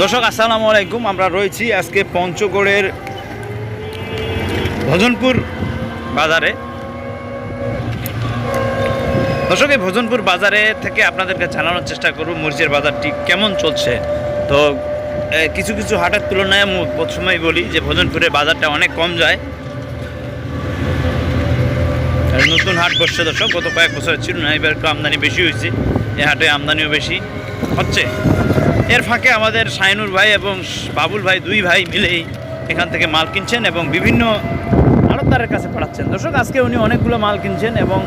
দর্শক, আসসালামু আলাইকুম। আমরা রয়েছি আজকে পঞ্চগড়ের ভজনপুর বাজারে। দর্শক, এই ভজনপুর বাজারে থেকে আপনাদেরকে জানানোর চেষ্টা করব, মরিচের বাজারটি কেমন চলছে? তো কিছু কিছু হাটের তুলনায় আমি প্রথমেই বলি যে ভজনপুরের বাজারটা অনেক কম যায়। নতুন হাট বসছে দর্শক, গত কয়েক বছর ছিল না এবার একটু আমদানি বেশি হয়েছে। এই হাটে আমদানিও বেশি হচ্ছে। এর ফাঁকে আমাদের সাইনুর ভাই এবং বাবুল ভাই দুই ভাই মিলেই এখান থেকে মাল কিনছেন এবং বিভিন্ন আড়তদারের কাছে পাঠাচ্ছেন। দর্শক, আজকে উনি অনেকগুলো মাল কিনছেন এবং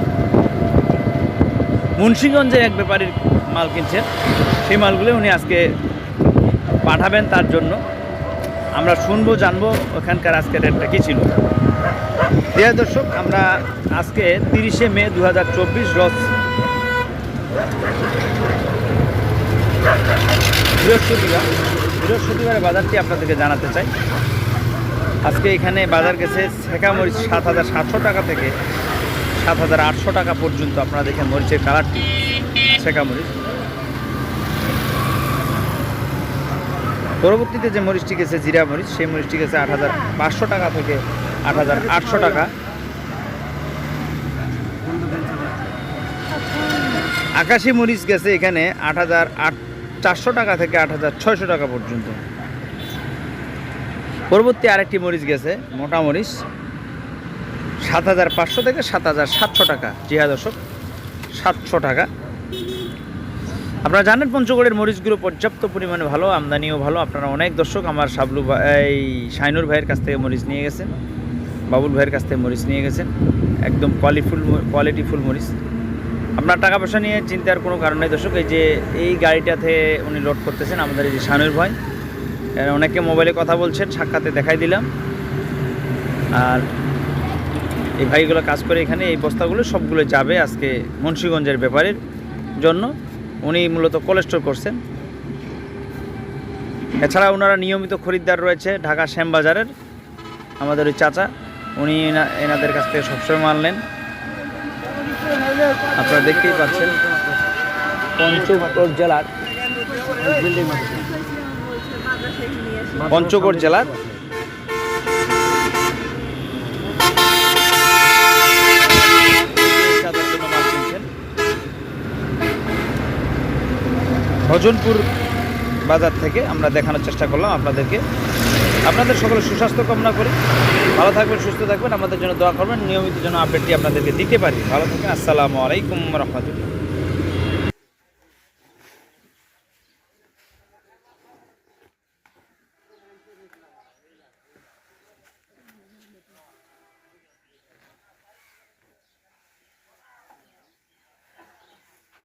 মুন্সিগঞ্জের এক ব্যাপারীর মাল কিনছেন। সেই মালগুলো উনি আজকে পাঠাবেন তার জন্য। আমরা শুনব, জানব ওখানকার আজকে রেটটা কী ছিল। প্রিয় দর্শক, আমরা আজকে তিরিশে মে দু হাজার চব্বিশ রস বৃহস্পতিবার, বৃহস্পতিবারের বাজারটি আপনাদেরকে জানাতে চাই। আজকে এখানে বাজার গেছে শেখা মরিচ সাত হাজার সাতশো টাকা থেকে সাত হাজার আটশো টাকা পর্যন্ত। আপনারা দেখেন মরিচের কালারটি শেখা মরিচ পরবর্তীতে যে মরিচটি গেছে জিরা মরিচ, সেই মরিচটি গেছে আট হাজার পাঁচশো টাকা থেকে আট হাজার আটশো টাকা। আকাশি মরিচ গেছে এখানে আট হাজার আট চারশো টাকা থেকে আট হাজার ছয়শো টাকা পর্যন্ত। পরবর্তী আরেকটি মরিচ গেছে, মোটা মরিচ। সাত হাজার পাঁচশো থেকে সাত হাজার সাতশো টাকা। জি হ্যাঁ দর্শক, সাতশো টাকা। আপনারা জানেন পঞ্চগড়ের মরিচগুলো পর্যাপ্ত পরিমাণে ভালো, আমদানিও ভালো। আপনারা অনেক দর্শক আমার সাবলু ভাই এই শাইনুর ভাইয়ের কাছ থেকে মরিচ নিয়ে গেছেন, বাবুল ভাইয়ের কাছ থেকে মরিচ নিয়ে গেছেন। একদম কোয়ালিফুল কোয়ালিটিফুল মরিচ। আপনার টাকা পয়সা নিয়ে চিন্তার কোনো কারণ নেই দর্শক, এই যে এই গাড়িটাতে উনি লোড করতেছেন আমাদের এই যে শানুর ভাই। অনেকে মোবাইলে কথা বলছেন, সাক্ষাতে দেখাই দিলাম। আর এই ভাইগুলো কাজ করে এখানে, এই বস্তাগুলো সবগুলো যাবে আজকে মুন্সীগঞ্জের ব্যাপারের জন্য। উনি মূলত কোলেস্টোর করছেন। এছাড়া ওনারা নিয়মিত খরিদ্দার রয়েছে ঢাকা শ্যামবাজারের। আমাদের ওই চাচা, উনি এনা- এনাদের কাছ থেকে সবসময় মাল নেন। আপনারা দেখতেই পাচ্ছেন পঞ্চগড় জেলার পঞ্চগড় জেলার। ভজনপুর বাজার থেকে আমরা দেখানোর চেষ্টা করলাম আপনাদেরকে আপনাদের সকলে সুস্বাস্থ্য কামনা করি ভালো থাকবেন, সুস্থ থাকবেন। আমাদের জন্য দোয়া করবেন। নিয়মিত যেন আপডেটটি আপনাদেরকে দিতে পারি। ভালো থাকবেন আসসালামু আলাইকুম রহমতুল্লাহ।